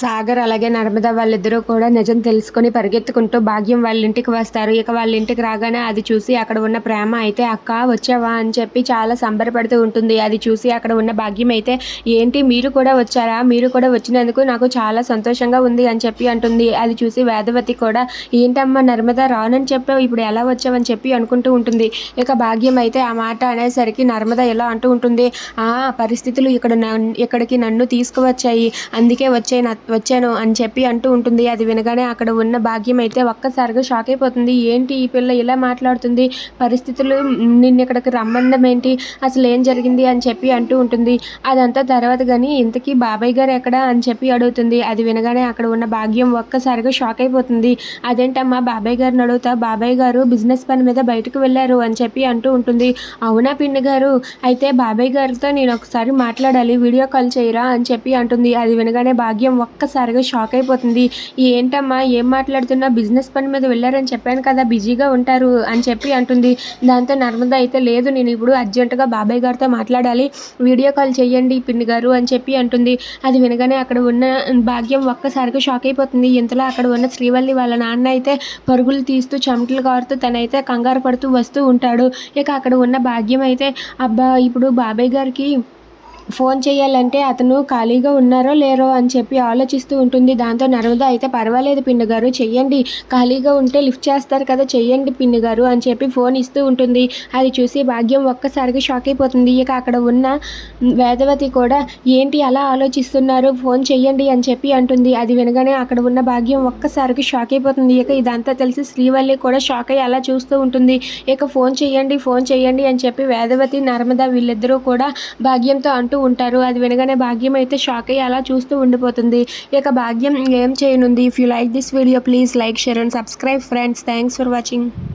సాగర్ అలాగే నర్మద వాళ్ళిద్దరూ కూడా నిజం తెలుసుకొని పరిగెత్తుకుంటూ భాగ్యం వాళ్ళ ఇంటికి వస్తారు. ఇక వాళ్ళ ఇంటికి రాగానే అది చూసి అక్కడ ఉన్న ప్రేమ అయితే అక్క వచ్చావా? అని చెప్పి చాలా సంబరపడుతూ ఉంటుంది. అది చూసి అక్కడ ఉన్న భాగ్యం అయితే ఏంటి మీరు కూడా వచ్చారా? మీరు కూడా వచ్చినందుకు నాకు చాలా సంతోషంగా ఉంది అని చెప్పి అంటుంది. అది చూసి వేదవతి కూడా ఏంటమ్మా నర్మద రానని చెప్పావు ఇప్పుడు ఎలా వచ్చావని చెప్పి అనుకుంటూ ఉంటుంది. ఇక భాగ్యం అయితే ఆ మాట అనేసరికి నర్మద ఎలా అంటూ ఉంటుంది ఆ పరిస్థితులు ఇక్కడ ఇక్కడికి నన్ను తీసుకువచ్చాయి. అందుకే వచ్చే వచ్చాను అని చెప్పి అంటూ ఉంటుంది. అది వినగానే అక్కడ ఉన్న భాగ్యం అయితే ఒక్కసారిగా షాక్ అయిపోతుంది. ఏంటి ఈ పిల్ల ఇలా మాట్లాడుతుంది? పరిస్థితులు నిన్ను ఇక్కడికి రమ్మండం ఏంటి? అసలు ఏం జరిగింది? అని చెప్పి అంటూ ఉంటుంది. అదంతా తర్వాత కానీ ఇంతకీ బాబాయ్ గారు ఎక్కడ? అని చెప్పి అడుగుతుంది. అది వినగానే అక్కడ ఉన్న భాగ్యం ఒక్కసారిగా షాక్ అయిపోతుంది. అదేంటమ్మా? బాబాయ్ గారిని అడుగుతా? బాబాయ్ గారు బిజినెస్ పని మీద బయటకు వెళ్ళారు అని చెప్పి అంటూ ఉంటుంది. అవునా పిన్ని గారు? అయితే బాబాయ్ గారితో నేను ఒకసారి మాట్లాడాలి. వీడియో కాల్ చేయరా? అని చెప్పి అంటుంది. అది వినగానే భాగ్యం ఒక్క ఒక్కసారిగా షాక్ అయిపోతుంది. ఏంటమ్మా ఏం మాట్లాడుతున్నా? బిజినెస్ పని మీద వెళ్ళారని చెప్పాను కదా బిజీగా ఉంటారు అని చెప్పి అంటుంది. దాంతో నర్మద అయితే లేదు నేను ఇప్పుడు అర్జెంటుగా బాబాయ్ గారితో మాట్లాడాలి. వీడియో కాల్ చేయండి పిన్ని గారు అని చెప్పి అంటుంది. అది వినగానే అక్కడ ఉన్న భాగ్యం ఒక్కసారిగా షాక్ అయిపోతుంది. ఇంతలో అక్కడ ఉన్న శ్రీవల్లి వాళ్ళ నాన్న అయితే పరుగులు తీస్తూ చెమటలు కారుతూ తనైతే కంగారు పడుతూ వస్తూ ఉంటాడు. ఇక అక్కడ ఉన్న భాగ్యం అయితే అబ్బా ఇప్పుడు బాబాయ్ గారికి ఫోన్ చేయాలంటే అతను ఖాళీగా ఉన్నారో లేరో అని చెప్పి ఆలోచిస్తూ ఉంటుంది. దాంతో నర్మద అయితే పర్వాలేదు పిన్ని గారు చెయ్యండి. ఖాళీగా ఉంటే లిఫ్ట్ చేస్తారు కదా చెయ్యండి పిన్ని గారు అని చెప్పి ఫోన్ ఇస్తూ ఉంటుంది. అది చూసి భాగ్యం ఒక్కసారిగా షాక్ అయిపోతుంది. ఇక అక్కడ ఉన్న వేదవతి కూడా ఏంటి అలా ఆలోచిస్తున్నారు? ఫోన్ చెయ్యండి అని చెప్పి అంటుంది. అది వినగానే అక్కడ ఉన్న భాగ్యం ఒక్కసారికి షాక్ అయిపోతుంది. ఇక ఇదంతా తెలిసి శ్రీవల్లి కూడా షాక్ అయ్యి అలా చూస్తూ ఉంటుంది. ఇక ఫోన్ చేయండి ఫోన్ చేయండి అని చెప్పి వేదవతి నర్మద వీళ్ళిద్దరూ కూడా భాగ్యంతో అంటూ ఉంటారు. అది వినగానే భాగ్యం అయితే షాక్ అయ్యి అలా చూస్తూ ఉండిపోతుంది. ఇక భాగ్యం ఏం చేయనుంది. If you like this video please like share and subscribe friends thanks for watching